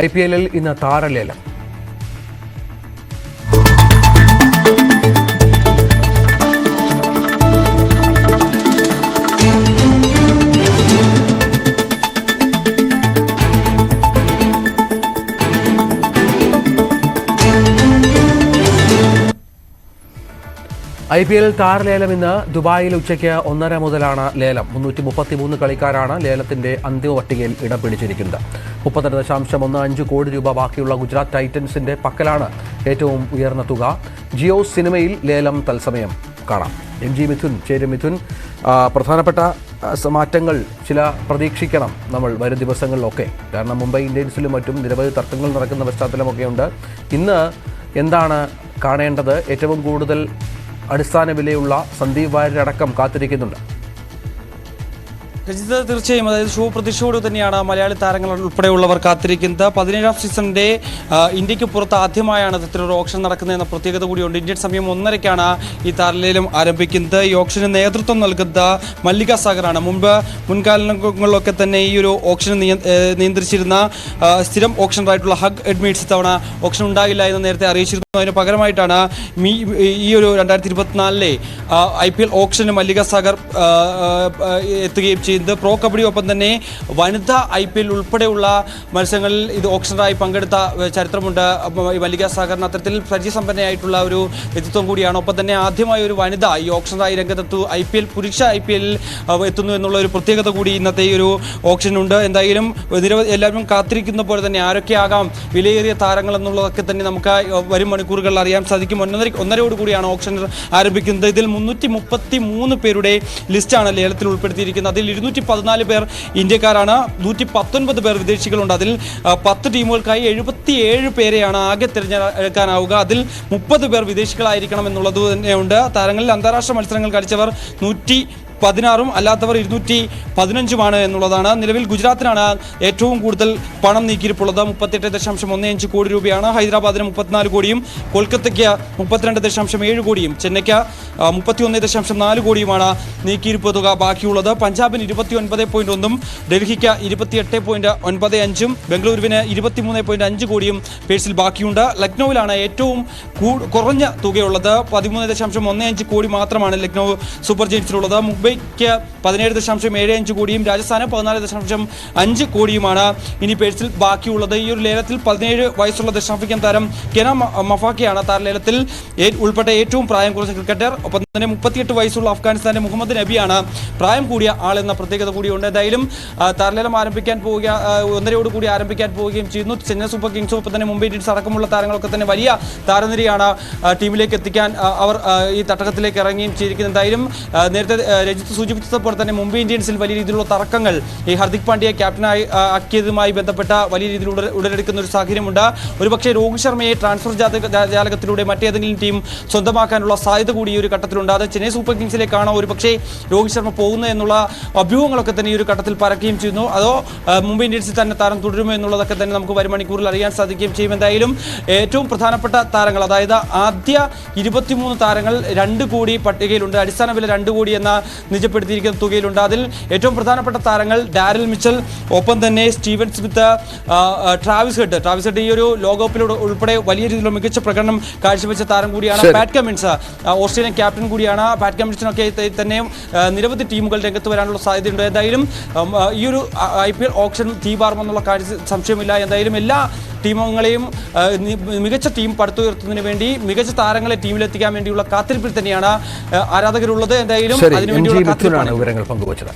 I P എല്ലിൽ ഇന്ന് താരലേലം. ഐ പി എൽ താരലേലം ഇന്ന് ദുബായിൽ ഉച്ചയ്ക്ക് ഒന്നര മുതലാണ് ലേലം. മുന്നൂറ്റി മുപ്പത്തിമൂന്ന് കളിക്കാരാണ് ലേലത്തിന്റെ അന്തിമ പട്ടികയിൽ ഇടം പിടിച്ചിരിക്കുന്നത് മുപ്പത്തെട്ട് ദശാംശം ഒന്ന് അഞ്ച് കോടി രൂപ ബാക്കിയുള്ള ഗുജറാത്ത് ടൈറ്റൻസിന്റെ പക്കലാണ് ഏറ്റവും ഉയർന്ന തുക. ജിയോ സിനിമയിൽ ലേലം തത്സമയം കാണാം. എം ജി മിഥുൻ ചേരും മിഥുൻ പ്രധാനപ്പെട്ട മാറ്റങ്ങൾ ചില പ്രതീക്ഷിക്കണം നമ്മൾ വരും ദിവസങ്ങളിലൊക്കെ. കാരണം മുംബൈ ഇന്ത്യൻസിലും മറ്റും നിരവധി തർക്കങ്ങൾ നടക്കുന്ന പശ്ചാത്തലമൊക്കെയുണ്ട്. ഇന്ന് എന്താണ് കാണേണ്ടത്? ഏറ്റവും കൂടുതൽ അടിസ്ഥാന വിലയുള്ള സന്ദീപ് വാര്യരടക്കം കാത്തിരിക്കുന്നുണ്ട് രജിത തീർച്ചയായും. അതായത് ഷോ പ്രതീക്ഷയോട് തന്നെയാണ് മലയാളി താരങ്ങൾ ഉൾപ്പെടെയുള്ളവർ കാത്തിരിക്കുന്നത്. പതിനേഴാം സീസണിന്റെ ഇന്ത്യയ്ക്ക് പുറത്ത് ആദ്യമായാണ് ഇത്തരത്തിലൊരു ഓപ്ഷൻ നടക്കുന്നതെന്ന പ്രത്യേകത കൂടിയുണ്ട്. ഇന്ത്യൻ സമയം ഒന്നരയ്ക്കാണ് ഈ താരലേലം ആരംഭിക്കുന്നത്. ഈ ഓപ്ഷന് നേതൃത്വം നൽകുന്ന മല്ലിക സാഗറാണ്. മുൻപ് മുൻകാലങ്ങളിലൊക്കെ തന്നെ ഈ ഒരു ഓപ്ഷൻ നിയന്ത്രിച്ചിരുന്ന സ്ഥിരം ഓപ്ഷണറായിട്ടുള്ള ഹഗ് എഡ്മിറ്റ്സ് തവണ ഓപ്ഷൻ ഉണ്ടാകില്ല എന്ന് നേരത്തെ അറിയിച്ചിരുന്നു. അതിന് പകരമായിട്ടാണ് മീ ഈ ഒരു രണ്ടായിരത്തി ഇരുപത്തിനാലിലെ ഐ പി എൽ ഓപ്ഷന് മല്ലിക സാഗർ എത്തുകയും എത്തുകയും ചെയ്യുന്നത് പ്രോ കബഡി ഒപ്പം തന്നെ വനിതാ ഐ പി എൽ ഉൾപ്പെടെയുള്ള മത്സരങ്ങളിൽ ഇത് ഓപ്ഷണറായി പങ്കെടുത്ത ചരിത്രമുണ്ട്. മല്ലിക സാഗറിന് അത്തരത്തിൽ പരിചയസമ്പന്നയായിട്ടുള്ള ഒരു വ്യക്തിത്വം കൂടിയാണ്. ഒപ്പം തന്നെ ആദ്യമായി ഒരു വനിത ഈ ഓപ്ഷണറായി രംഗത്തെത്തു ഐ പി എൽ പുരുഷ ഐ പി എല്ലിൽ എത്തുന്നു എന്നുള്ള ഒരു പ്രത്യേകത കൂടി ഇന്നത്തെ ഈ ഒരു ഓപ്ഷനുണ്ട് എന്തായാലും നിരവധി എല്ലാവരും കാത്തിരിക്കുന്ന പോലെ തന്നെ ആരൊക്കെയാകാം വിലയേറിയ താരങ്ങൾ എന്നുള്ളതൊക്കെ തന്നെ നമുക്ക് വരും മണിക്കൂറുകളിൽ അറിയാൻ സാധിക്കും. ഒന്നര ഒന്നരയോട് കൂടിയാണ് ഓപ്ഷൻ ആരംഭിക്കുന്നത്. ഇതിൽ മുന്നൂറ്റി മുപ്പത്തി മൂന്ന് പേരുടെ ലിസ്റ്റാണ് ലേലത്തിൽ ഉൾപ്പെടുത്തിയിരിക്കുന്നത്. അതിൽ ഇരുന്നൂറ്റി പതിനാല് പേർ ഇന്ത്യക്കാരാണ്. നൂറ്റി പത്തൊൻപത് പേർ വിദേശികളുണ്ട്. അതിൽ പത്ത് ടീമുകൾക്കായി എഴുപത്തിയേഴ് പേരെയാണ് ആകെ തിരഞ്ഞെടുക്കാനാവുക. അതിൽ മുപ്പത് പേർ വിദേശികളായിരിക്കണം എന്നുള്ളത് തന്നെയുണ്ട്. താരങ്ങളിൽ അന്താരാഷ്ട്ര മത്സരങ്ങൾ കളിച്ചവർ നൂറ്റി പതിനാറും അല്ലാത്തവർ ഇരുന്നൂറ്റി പതിനഞ്ചുമാണ് എന്നുള്ളതാണ്. നിലവിൽ ഗുജറാത്തിനാണ് ഏറ്റവും കൂടുതൽ പണം നീക്കിയിരിപ്പുള്ളത്. മുപ്പത്തെട്ട് ദശാംശം ഒന്ന് അഞ്ച് കോടി രൂപയാണ്. ഹൈദരാബാദിന് മുപ്പത്തിനാല് കോടിയും കൊൽക്കത്തയ്ക്ക് മുപ്പത്തിരണ്ട് ദശാംശം ഏഴ് കോടിയും ചെന്നൈക്ക് മുപ്പത്തി ഒന്ന് ദശാംശം നാല് കോടിയുമാണ് നീക്കിയിരിപ്പ് തുക ബാക്കിയുള്ളത്. പഞ്ചാബിന് ഇരുപത്തി ഒൻപത് പോയിന്റ് ഒന്നും ഡൽഹിക്ക് ഇരുപത്തിയെട്ട് പോയിന്റ് ഒൻപത് അഞ്ചും ബംഗളൂരുവിന് ഇരുപത്തിമൂന്ന് പോയിന്റ് അഞ്ച് കോടിയും പേഴ്സിൽ ബാക്കിയുണ്ട്. ലക്നൌവിലാണ് ഏറ്റവും കുറഞ്ഞ തുകയുള്ളത്. പതിമൂന്ന് ദശാംശം ഒന്ന് അഞ്ച് കോടി മാത്രമാണ് ലക്നൌ സൂപ്പർ ജെയിൻസിലുള്ളത്. മുംബൈക്ക് പതിനേഴ് ദശാംശം ഏഴ് അഞ്ച് കോടിയും രാജസ്ഥാന് പതിനാല് ദശാംശം അഞ്ച് കോടിയുമാണ് ഇനി പേഴ്സിൽ ബാക്കിയുള്ളത്. ഈ ഒരു ലേലത്തിൽ പതിനേഴ് വയസ്സുള്ള ദക്ഷിണാഫ്രിക്കൻ താരം കെന മഫാക്കയാണ്. താരലേലത്തിൽ ഉൾപ്പെട്ട ഏറ്റവും പ്രായം കുറച്ച ക്രിക്കറ്റർ ഒപ്പം തന്നെ മുപ്പത്തിയെട്ട് വയസ്സുള്ള അഫ്ഗാനിസ്ഥാന്റെ മുഹമ്മദ് നബിയാണ് പ്രായം കൂടിയ ആളെന്ന പ്രത്യേകത കൂടിയുണ്ട്. എന്തായാലും താരലേലം ആരംഭിക്കാൻ പോവുക ഒന്നരയോട് കൂടി ആരംഭിക്കാൻ പോവുകയും ചെയ്യുന്നു. ചെന്നൈ സൂപ്പർ കിങ്സും ഒപ്പം തന്നെ മുംബൈ ഇന്ത്യൻസ് അടക്കമുള്ള താരങ്ങളൊക്കെ തന്നെ വലിയ താരനിരയാണ് ടീമിലേക്ക് എത്തിക്കാൻ അവർ ഈ തട്ടകത്തിലേക്ക് ഇറങ്ങുകയും ചെയ്തിരിക്കുന്നത് എന്തായാലും നേരത്തെ രജിത് രജിത്ത് സൂചിപ്പിച്ചതുപോലെ തന്നെ മുംബൈ ഇന്ത്യൻസിൽ വലിയ രീതിയിലുള്ള തർക്കങ്ങൾ ഈ ഹർദിക് പാണ്ഡ്യയെ ക്യാപ്റ്റനായി ആക്കിയതുമായി ബന്ധപ്പെട്ട വലിയ രീതിയിൽ ഉട- ഉടലെടുക്കുന്ന ഒരു സാഹചര്യമുണ്ട്. ഒരുപക്ഷെ രോഹിത് ശർമ്മയെ ട്രാൻസ്ഫർ ജാലകത്തിലൂടെ മറ്റേതെങ്കിലും ടീം സ്വന്തമാക്കാനുള്ള സാധ്യത കൂടി ഈ ഒരു ഘട്ടത്തിലുണ്ട്. അത് ചെന്നൈ സൂപ്പർ കിങ്സിലേക്കാണോ ഒരു പക്ഷേ രോഹിത് ശർമ്മ പോകുന്നത് എന്നുള്ള അഭ്യൂഹങ്ങളൊക്കെ തന്നെ ഈ ഒരു ഘട്ടത്തിൽ പറക്കുകയും ചെയ്യുന്നു. അതോ മുംബൈ ഇന്ത്യൻസിൽ തന്നെ താരം തുടരുമോ എന്നുള്ളതൊക്കെ തന്നെ നമുക്ക് വരും മണിക്കൂറിൽ അറിയാൻ സാധിക്കുകയും ചെയ്യും. എന്തായാലും ഏറ്റവും പ്രധാനപ്പെട്ട താരങ്ങൾ അതായത് ആദ്യ ഇരുപത്തിമൂന്ന് താരങ്ങൾ രണ്ട് കോടി പട്ടികയിലുണ്ട്. അടിസ്ഥാന വില രണ്ട് കോടി എന്ന നിജപ്പെടുത്തിയിരിക്കുന്ന തുകയിലുണ്ട്. അതിൽ ഏറ്റവും പ്രധാനപ്പെട്ട താരങ്ങൾ ഡാരിൽ മിച്ചൽ ഒപ്പം തന്നെ Steven Smith Travis Head. Travis Head ഈ ഒരു ലോകകപ്പിലൂടെ ഉൾപ്പെടെ വലിയ രീതിയിലുള്ള മികച്ച പ്രകടനം കാഴ്ചവെച്ച താരം കൂടിയാണ് bat Pat Cummins Australian captain കൂടിയാണ്. പാറ്റ് കമ്മീഷനൊക്കെ തന്നെയും തന്നെ നിരവധി ടീമുകൾ രംഗത്ത് വരാനുള്ള സാധ്യതയുണ്ട്. എന്തായാലും ഈ ഒരു ഐ പി എൽ ഓപ്ഷൻ തീപാറുമെന്നുള്ള കാര്യം സംശയമില്ല. എന്തായാലും എല്ലാ ടീമുകളെയും മികച്ച ടീം പടുത്തുയർത്തുന്നതിന് വേണ്ടി മികച്ച താരങ്ങളെ ടീമിലെത്തിക്കാൻ വേണ്ടിയുള്ള കാത്തിരിപ്പിൽ തന്നെയാണ് ആരാധകരുള്ളത്. എന്തായാലും അതിനുവേണ്ടിയുള്ള കാത്തിരിപ്പാണ്. വിവരങ്ങൾ പങ്കുവച്ചത്.